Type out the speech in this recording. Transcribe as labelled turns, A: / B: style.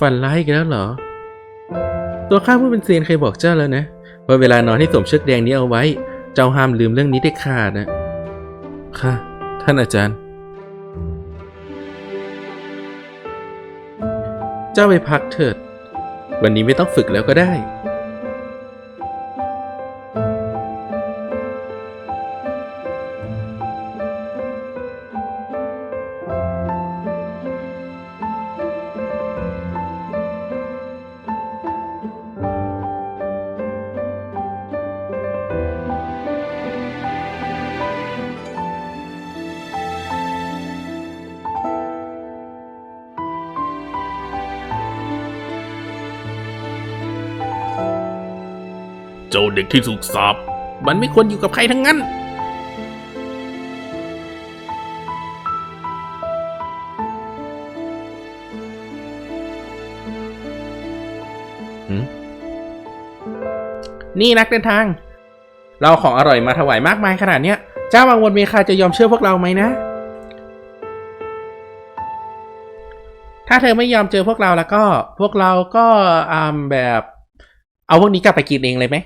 A: ฝันร้ายอีกันแล้วเหรอ ตัวข้าผู้เป็นเซียนเคยบอกเจ้าแล้วนะว่าเวลานอนให้สวมเชือกแดงนี้เอาไว้ เจ้าห้ามลืมเรื่องนี้ได้ขาดนะค่ะ ท่านอาจารย์ เจ้าไปพักเถิด วันนี้ไม่ต้องฝึกแล้วก็ได้
B: เจ้าเด็กที่สุกสาบ
A: มันไม่ควรอยู่กับใครทั้งนั้น นี่นักเดินทาง เราเอาของอร่อยมาถวายมากมายขนาดเนี้ย เจ้าวังวนเมคาจะยอมเชื่อพวกเราไหมนะ ถ้าเธอไม่ยอมเจอพวกเราแล้วก็ พวกเราก็อ่าแบบ เอาพวกนี้กลับไปกินเองเลยไหม